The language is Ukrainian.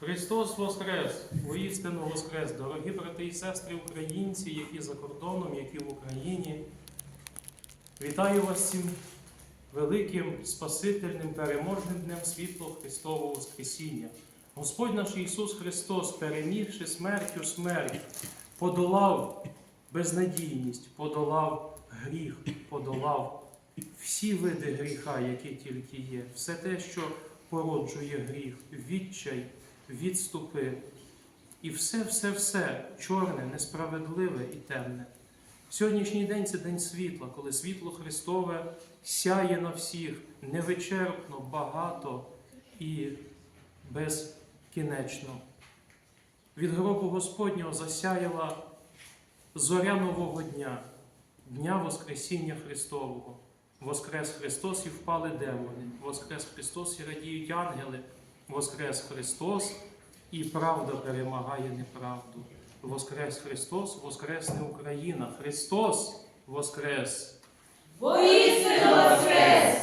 Христос Воскрес! Воістину Воскрес! Дорогі брати і сестри українці, які за кордоном, які в Україні. Вітаю вас цим великим Спасительним переможним днем світло Христового Воскресіння. Господь наш Ісус Христос, перемігши смертю смерть, подолав безнадійність, подолав гріх, подолав всі види гріха, які тільки є, все те, що породжує гріх, відчай, відступи. І все, все, все чорне, несправедливе і темне. Сьогоднішній день це день світла, коли світло Христове сяє на всіх невичерпно, багато і безкінечно. Від гробу Господнього засяяла зоря нового дня, дня Воскресіння Христового. Воскрес Христос і впали демони, Воскрес Христос і радіють ангели, Воскрес Христос і правда перемагає неправду. Воскрес Христос, Воскресне Україна! Христос Воскрес! Воістину Воскрес!